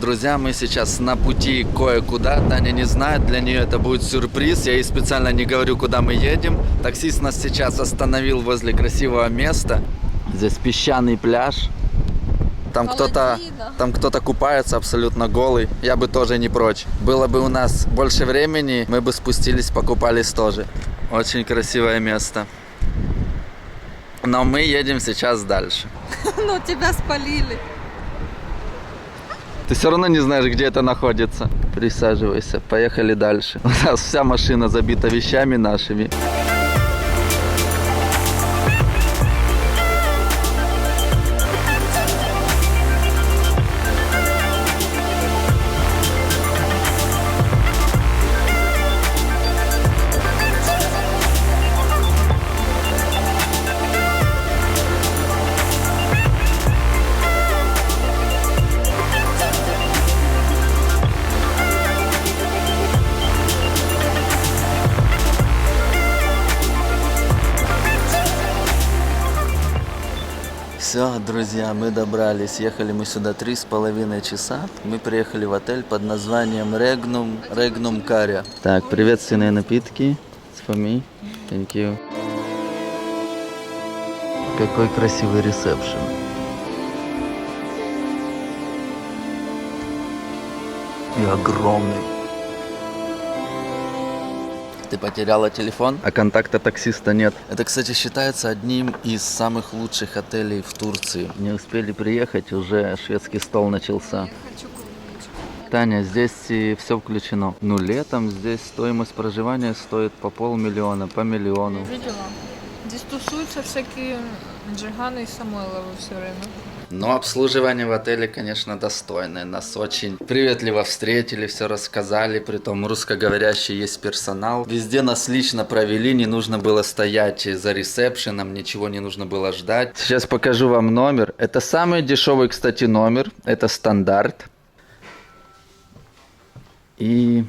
Друзья, мы сейчас на пути кое-куда. Таня не знает, для нее это будет сюрприз. Я ей специально не говорю, куда мы едем. Таксист нас сейчас остановил возле красивого места. Здесь песчаный пляж. Там кто-то, там кто-то купается абсолютно голый. Я бы тоже не прочь. Было бы у нас больше времени, мы бы спустились, покупались тоже. Очень красивое место. Но мы едем сейчас дальше. Ну, тебя спалили. Ты все равно не знаешь, где это находится. Присаживайся, поехали дальше. У нас вся машина забита вещами нашими. Друзья, мы добрались. Ехали мы сюда три с половиной часа. Мы приехали в отель под названием Регнум, Регнум Каря. Так, приветственные напитки. It's for me. Thank you. Какой красивый ресепшн. И огромный. Ты потеряла телефон, а контакта таксиста нет. Это, кстати, считается одним из самых лучших отелей в Турции. Не успели приехать, уже шведский стол начался. Таня, здесь все включено. Ну, летом здесь стоимость проживания стоит по полмиллиона, по миллиону. Видела? Здесь тусуются всякие Джиганы и Самойловы все время. Но обслуживание в отеле, конечно, достойное. Нас очень приветливо встретили, все рассказали. Притом русскоговорящий есть персонал. Везде нас лично провели, не нужно было стоять за ресепшеном, ничего не нужно было ждать. Сейчас покажу вам номер. Это самый дешевый, кстати, номер. Это стандарт. И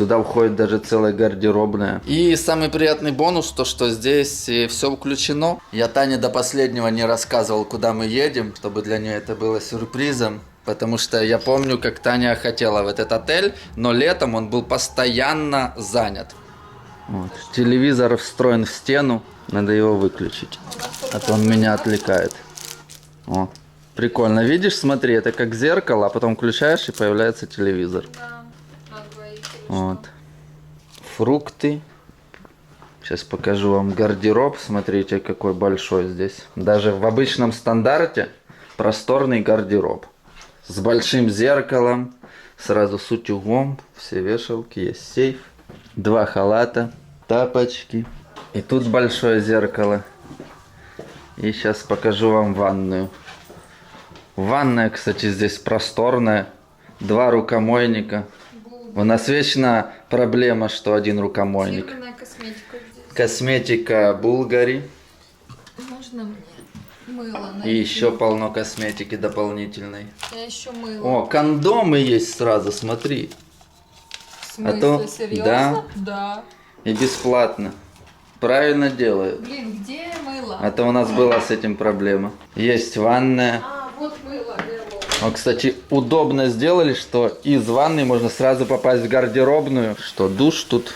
Сюда входит даже целая гардеробная. И самый приятный бонус, то что здесь все включено. Я Тане до последнего не рассказывал, куда мы едем, чтобы для нее это было сюрпризом. Потому что я помню, как Таня хотела в этот отель, но летом он был постоянно занят. Вот. Телевизор встроен в стену, надо его выключить. А то он меня отвлекает. О, прикольно. Видишь, смотри, это как зеркало, а потом включаешь и появляется телевизор. Да. Вот. Фрукты. Сейчас покажу вам гардероб. Смотрите, какой большой здесь. Даже в обычном стандарте просторный гардероб. С большим зеркалом. Сразу с утюгом. Все вешалки. Есть сейф. Два халата. Тапочки. И тут большое зеркало. И сейчас покажу вам ванную. Ванная, кстати, здесь просторная. Два рукомойника. У нас вечно проблема, что один рукомойник. Фирменная косметика здесь. Косметика Булгари. Можно мне мыло И найти? еще полно косметики дополнительной. Я еще мыло. О, кондомы есть сразу, смотри. В смысле, а то- серьезно? да. Да. И бесплатно. Правильно делают. Блин, где мыло? А то у нас была с этим проблема. Есть ванная. А, вот мыло, О, кстати, удобно сделали, что из ванной можно сразу попасть в гардеробную. Что душ тут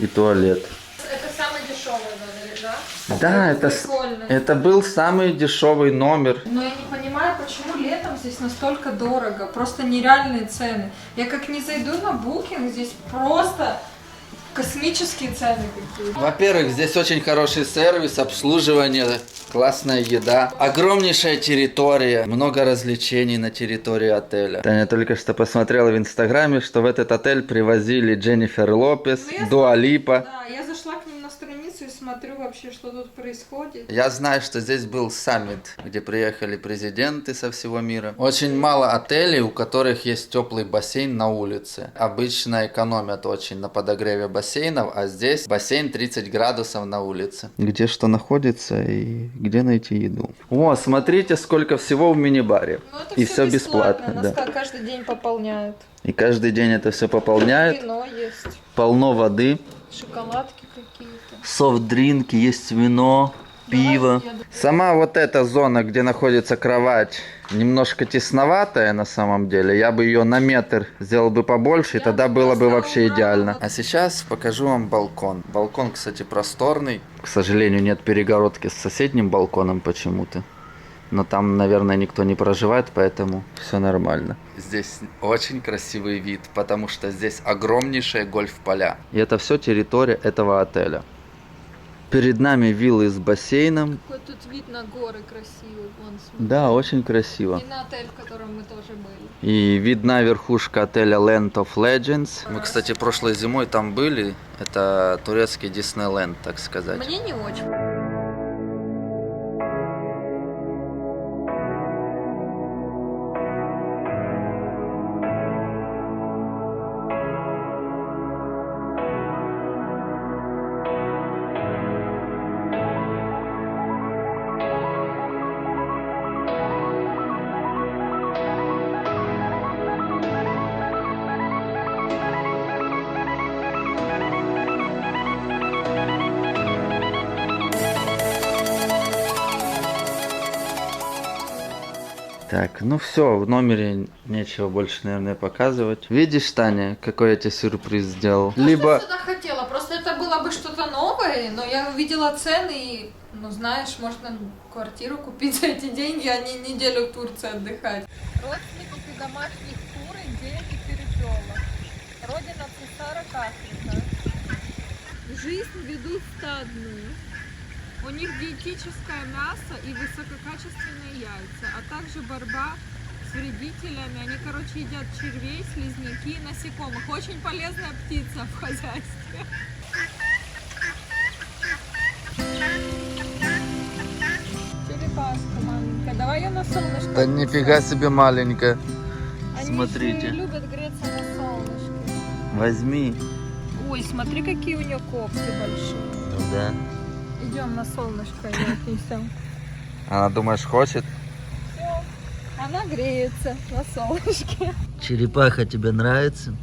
и туалет. Это самый дешевый номер, да? Да, это, прикольно. это был самый дешевый номер. Но я не понимаю, почему летом здесь настолько дорого. Просто нереальные цены. Я как не зайду на букинг, здесь просто космические цены какие-то. Во-первых, здесь очень хороший сервис, обслуживание, классная еда, огромнейшая территория, много развлечений на территории отеля. Таня только что посмотрела в инстаграме, что в этот отель привозили Дженнифер Лопес, Ну, я Дуа Липа. Да, я зашла к ним смотрю вообще, что тут происходит. Я знаю, что здесь был саммит, где приехали президенты со всего мира. Очень мало отелей, у которых есть теплый бассейн на улице. Обычно экономят очень на подогреве бассейнов, а здесь бассейн 30 градусов на улице. Где что находится и где найти еду. О, смотрите, сколько всего в мини-баре. Ну, это И всё все бесплатно, Нас да. каждый день пополняют. И каждый день это все пополняют. Вино есть, Полно воды, шоколадки какие-то. Софт-дринки, есть вино. пиво. Сама вот эта зона, где находится кровать, немножко тесноватая на самом деле. Я бы ее на метр сделал бы побольше, и тогда бы было бы вообще идеально. А сейчас покажу вам балкон. Балкон, кстати, просторный. К сожалению, нет перегородки с соседним балконом почему-то. Но там, наверное, никто не проживает, поэтому все нормально. Здесь очень красивый вид, потому что здесь огромнейшие гольф-поля. И это все территория этого отеля. Перед нами виллы с бассейном. Какой тут вид на горы красивый, вон смотри. Да, очень красиво. И на отель, в котором мы тоже были. И видна верхушка отеля Land of Legends. Мы, кстати, прошлой зимой там были. Это турецкий Диснейленд, так сказать. Мне не очень. Так, ну все, в номере нечего больше, наверное, показывать. Видишь, Таня, какой я тебе сюрприз сделал? Ну, Либо... сюда хотела, просто это было бы что-то новое, но я увидела цены и, ну знаешь, можно квартиру купить за эти деньги, а не неделю в Турции отдыхать. Родственники домашних кур, индейки, перепела. Родина Цесара Кафрика. Жизнь ведут стадную. У них диетическое мясо и высококачественные яйца, а также борьба с вредителями. Они, короче, едят червей, слизняки, насекомых. Очень полезная птица в хозяйстве. Черепашка маленькая. Давай ее на солнышко. Да нифига себе маленькая. Они смотрите. и любят греться на солнышке. Возьми. Ой, смотри, какие у нее когти большие. Ну да. Идем на солнышко ее отнесем. Она, думаешь, хочет? Все. Она греется на солнышке. Черепаха тебе нравится?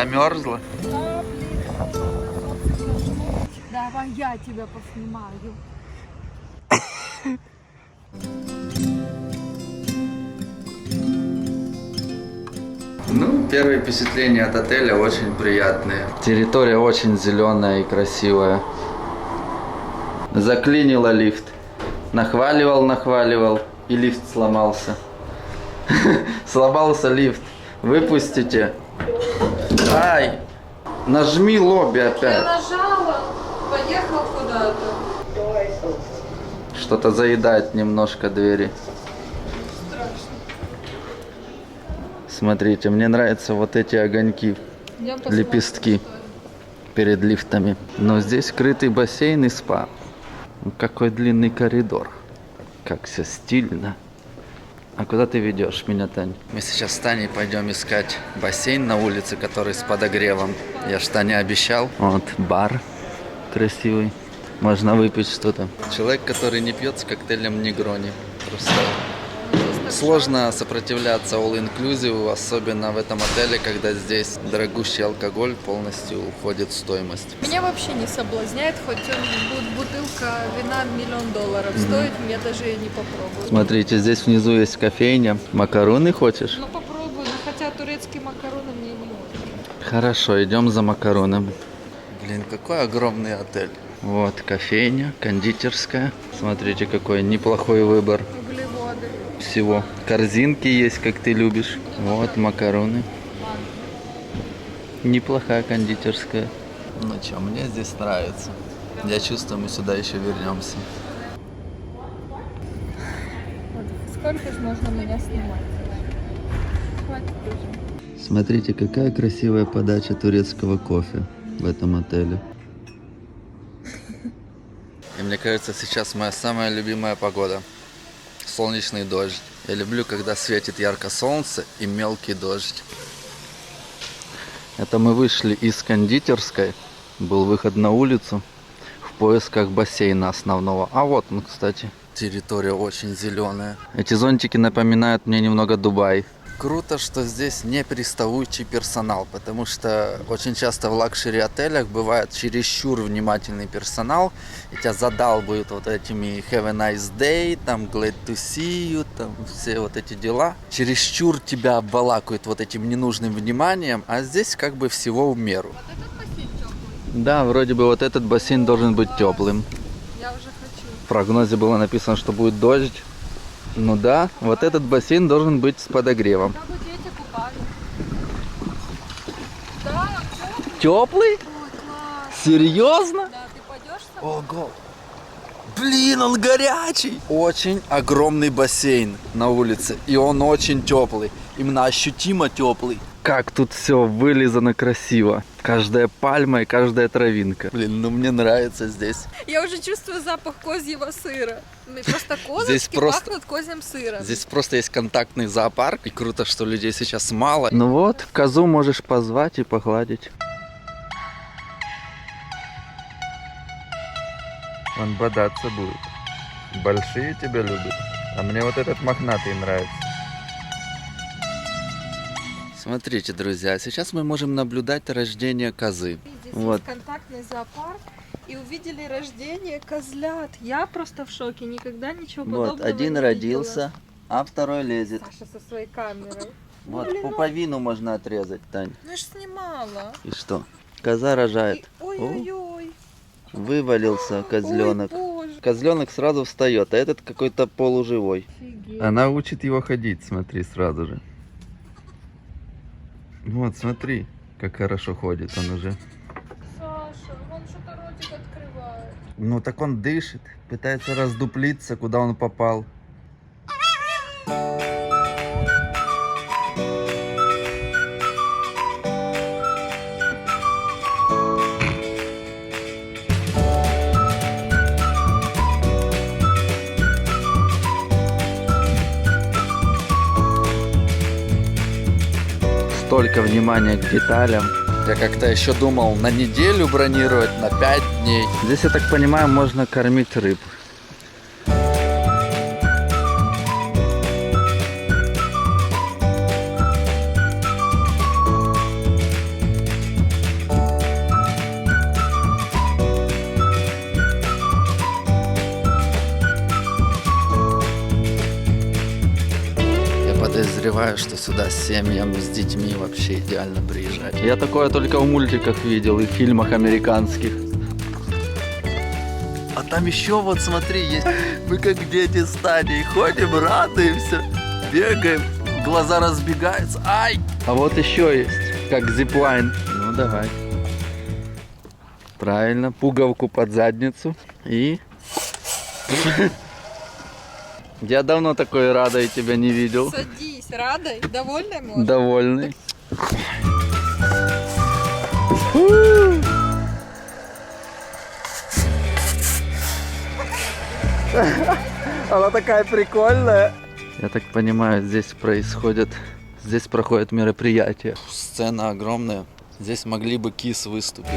Замерзла? Давай я тебя поснимаю. Ну, первые впечатления от отеля очень приятные. Территория очень зеленая и красивая. Заклинило лифт. Нахваливал, нахваливал, и лифт сломался. Сломался лифт. Выпустите. Ай! Нажми лобби Я опять. нажала, поехал куда-то. Что-то заедает немножко двери. Страшно. Смотрите, мне нравятся вот эти огоньки Идем посмотрим, Лепестки. перед лифтами. Но здесь скрытый бассейн и спа. Какой длинный коридор. Как все стильно. А куда ты ведешь меня, Тань? Мы сейчас с Таней пойдем искать бассейн на улице, который с подогревом. Я ж Тане обещал. Вот бар красивый. Можно выпить что-то. Человек, который не пьет с коктейлем Негрони. Просто Сложно сопротивляться all-inclusive, особенно в этом отеле, когда здесь дорогущий алкоголь полностью уходит в стоимость. Меня вообще не соблазняет, хоть он будет бутылка вина миллион долларов стоит, я даже и не попробую. Смотрите, здесь внизу есть кофейня. Макароны хочешь? Ну попробую, но хотя турецкие макароны мне не очень. Хорошо, идем за макароном. Блин, какой огромный отель. Вот кофейня, кондитерская. Смотрите, какой неплохой выбор. Всего. Корзинки есть, как ты любишь. Вот макароны. Неплохая кондитерская. Ну что, мне здесь нравится. Я чувствую, мы сюда еще вернемся. Сколько же можно меня снимать? Хватит уже. Смотрите, какая красивая подача турецкого кофе в этом отеле. И мне кажется, сейчас моя самая любимая погода. Солнечный дождь. Я люблю, когда светит ярко солнце и мелкий дождь. Это мы вышли из кондитерской. Был выход на улицу в поисках бассейна основного. А вот он, кстати. Территория очень зеленая. Эти зонтики напоминают мне немного Дубай. Круто, что здесь не приставучий персонал, потому что очень часто в лакшери-отелях бывает чересчур внимательный персонал, и тебя задалбают вот этими have a nice day, там glad to see you, там все вот эти дела. Чересчур тебя обволакивают вот этим ненужным вниманием, а здесь как бы всего в меру. Вот этот бассейн теплый. Да, вроде бы вот этот бассейн должен быть теплым. Я уже хочу. В прогнозе было написано, что будет дождь. Ну да, вот этот бассейн должен быть с подогревом. Там бы дети купались. Да, теплый. Серьезно? Да, ты пойдешь со мной? Ого! Блин, он горячий! Очень огромный бассейн на улице, и он очень теплый. Именно ощутимо теплый. Как тут все вылизано красиво. Каждая пальма и каждая травинка. Блин, ну мне нравится здесь. Я уже чувствую запах козьего сыра. Ну, Просто Здесь козочки просто- пахнут козьим сыром. Здесь просто есть контактный зоопарк, и круто, что людей сейчас мало. Ну вот, козу можешь позвать и погладить. Он бодаться будет. Большие тебя любят, а мне вот этот мохнатый нравится. Смотрите, друзья, сейчас мы можем наблюдать рождение козы. Здесь Вот. есть контактный зоопарк. И увидели рождение козлят. Я просто в шоке. Никогда ничего подобного Вот, один не родился, а второй лезет. Саша со своей камерой. Вот, Блин, ну- пуповину можно отрезать, Тань. Ну я ж снимала. И что? Коза рожает. Ой-ой-ой. Вывалился козленок. Ой. Козленок сразу встает, а этот какой-то полуживой. Офигеть. Она учит его ходить, смотри, сразу же. Вот, смотри, как хорошо ходит он уже. Саша, он что-то ротик открывает. Ну так он дышит, пытается раздуплиться, куда он попал. Столько внимания к деталям. Я как-то еще думал на неделю бронировать, на 5 дней. Здесь, я так понимаю, можно кормить рыб. Подозреваю, что сюда с семьям, с детьми вообще идеально приезжать. Я такое только в мультиках видел и в фильмах американских. А там еще вот смотри, есть. Мы как дети с Таней ходим, радуемся, бегаем, глаза разбегаются. Ай! А вот еще есть, как зиплайн. Ну давай. Правильно, пуговку под задницу и... Я давно такой радой тебя не видел. Садись, радой, довольная может? Довольный. Она такая прикольная. Я так понимаю, здесь происходит, здесь проходят мероприятия. Сцена огромная. Здесь могли бы кис выступить.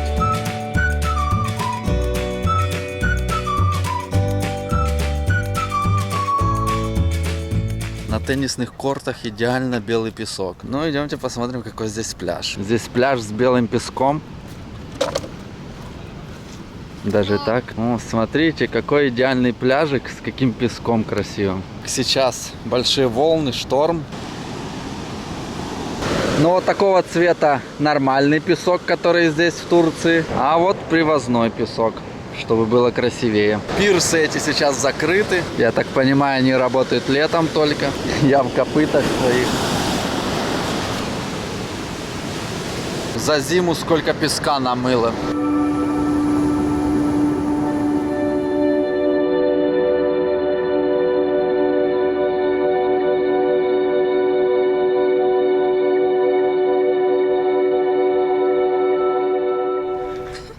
Теннисных кортах идеально белый песок. Ну, идемте посмотрим, какой здесь пляж. Здесь пляж с белым песком. Даже так. О, смотрите, какой идеальный пляжик с каким песком красивым. Сейчас большие волны, шторм. Ну, вот такого цвета нормальный песок, который здесь в Турции. А вот привозной песок, чтобы было красивее. Пирсы эти сейчас закрыты. Я так понимаю, они работают летом только. Я в копытах своих. За зиму сколько песка намыло.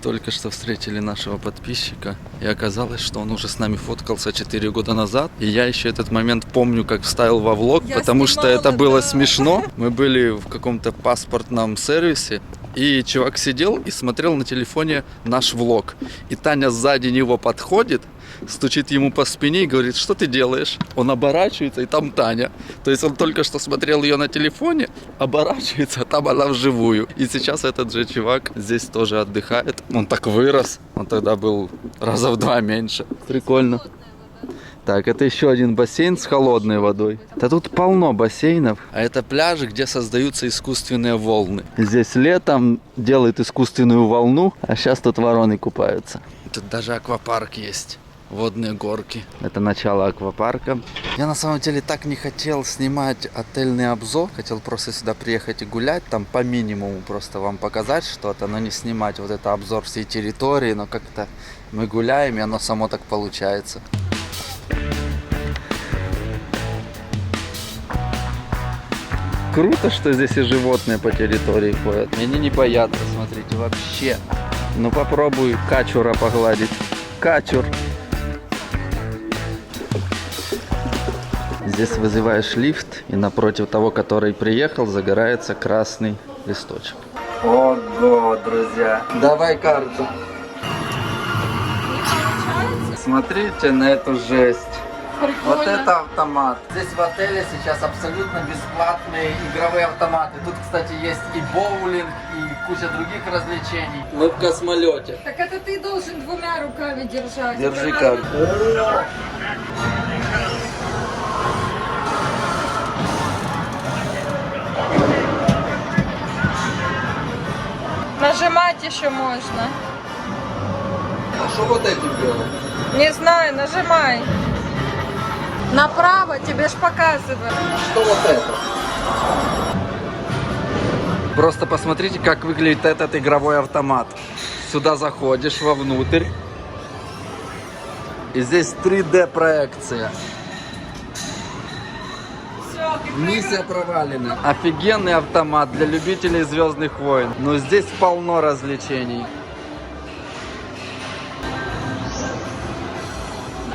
Только что встретили нашего подписчика, и оказалось, что он уже с нами фоткался 4 года назад. И я еще этот момент помню, как вставил во влог, Я потому что снимала, это было да. смешно. Мы были в каком-то паспортном сервисе, И чувак сидел и смотрел на телефоне наш влог. И Таня сзади него подходит, стучит ему по спине и говорит, что ты делаешь? Он оборачивается, и там Таня. То есть он только что смотрел ее на телефоне, оборачивается, а там она вживую. И сейчас этот же чувак здесь тоже отдыхает. Он так вырос, он тогда был раза в два меньше. Прикольно. Так, это еще один бассейн с холодной водой. Да тут полно бассейнов. А это пляжи, где создаются искусственные волны. Здесь летом делают искусственную волну, а сейчас тут вороны купаются. Тут даже аквапарк есть. Водные горки. Это начало аквапарка. Я на самом деле так не хотел снимать отельный обзор. Хотел просто сюда приехать и гулять. Там по минимуму просто вам показать что-то, но не снимать вот это обзор всей территории. Но как-то мы гуляем, и оно само так получается. Круто, что здесь и животные по территории ходят. Они не боятся, смотрите, вообще. Ну попробуй качура погладить. Качур. Здесь вызываешь лифт, и напротив того, который приехал, загорается красный листочек. Ого, друзья. Давай карту. Смотрите на эту жесть. Вот Прикольно. это автомат. Здесь в отеле сейчас абсолютно бесплатные игровые автоматы. Тут, кстати, есть и боулинг, и куча других развлечений. Мы в космолете. Так это ты должен двумя руками держать. Держи карту. Нажимать еще можно. А что вот этим делать? Не знаю, нажимай. Направо тебе ж показывают. Что вот это? Просто посмотрите, как выглядит этот игровой автомат. Сюда заходишь вовнутрь. И здесь 3D проекция. Миссия провалена. Офигенный автомат для любителей Звездных войн. Но здесь полно развлечений.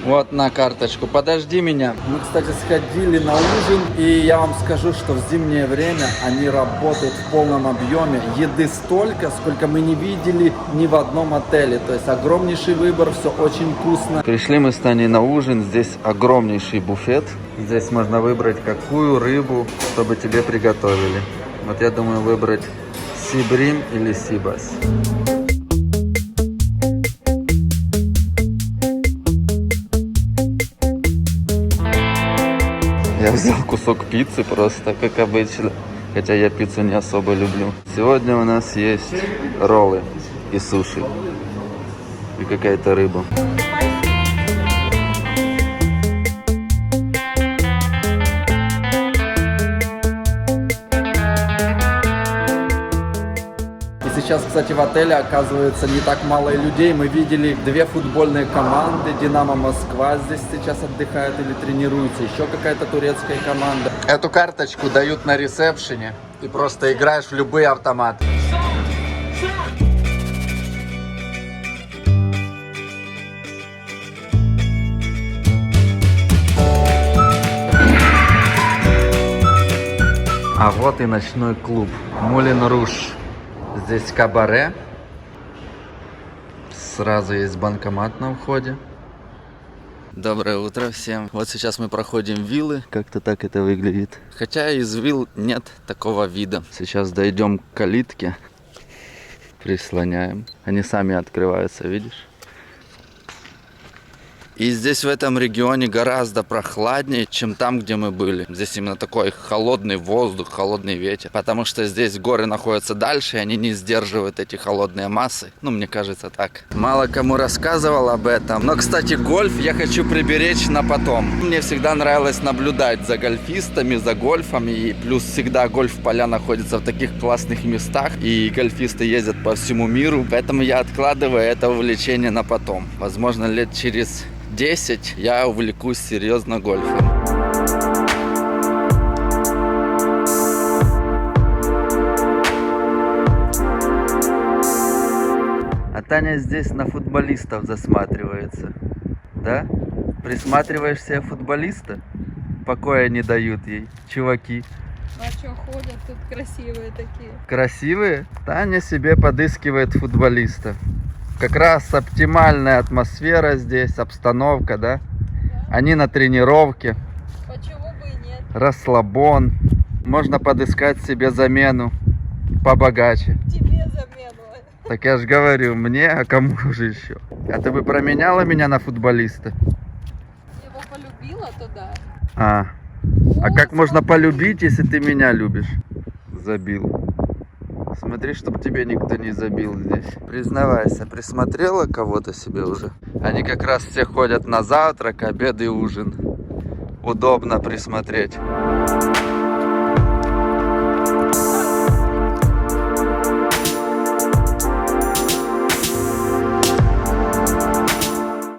Вот на карточку. Подожди меня. Мы, кстати, сходили на ужин, и я вам скажу, что в зимнее время они работают в полном объеме. Еды столько, сколько мы не видели ни в одном отеле. То есть огромнейший выбор, все очень вкусно. Пришли мы с Таней на ужин. Здесь огромнейший буфет. Здесь можно выбрать какую рыбу, чтобы тебе приготовили. Вот я думаю выбрать сибрим или сибас. Я взял кусок пиццы просто, как обычно. Хотя я пиццу не особо люблю. Сегодня у нас есть роллы и суши. И какая-то рыба. И сейчас, кстати, в отеле оказывается не так мало и людей. Мы видели две футбольные команды. Динамо Москва здесь сейчас отдыхает или тренируется. Еще какая-то турецкая команда. Эту карточку дают на ресепшене. Ты просто играешь в любые автоматы. А вот и ночной клуб Мулин Руш. Здесь кабаре. Сразу есть банкомат на входе. Доброе утро всем. Вот сейчас мы проходим виллы. Как-то так это выглядит. Хотя из вилл нет такого вида. Сейчас дойдем к калитке. Прислоняем. Они сами открываются, видишь? И здесь в этом регионе гораздо прохладнее, чем там, где мы были. Здесь именно такой холодный воздух, холодный ветер. Потому что здесь горы находятся дальше, и они не сдерживают эти холодные массы. Ну, мне кажется так. Мало кому рассказывал об этом. Но, кстати, гольф я хочу приберечь на потом. Мне всегда нравилось наблюдать за гольфистами, за гольфами. И плюс всегда гольф-поля находятся в таких классных местах. И гольфисты ездят по всему миру. Поэтому я откладываю это увлечение на потом. Возможно, лет через 10 я увлекусь серьезно гольфом. А Таня здесь на футболистов засматривается. Да? Присматриваешь себе футболиста? Покоя не дают ей, чуваки. А что ходят тут красивые такие? Красивые? Таня себе подыскивает футболиста. Как раз оптимальная атмосфера здесь, обстановка, да? Они на тренировке, Почему бы и нет? расслабон. Можно подыскать себе замену побогаче. Тебе замену. Так я же говорю, мне, а кому же еще? А ты бы променяла меня на футболиста? Его полюбила туда. А, а как можно полюбить, если ты меня любишь? Забил. Смотри, чтобы тебе никто не забил здесь. Признавайся, присмотрела кого-то себе уже? Они как раз все ходят на завтрак, обед и ужин. Удобно присмотреть.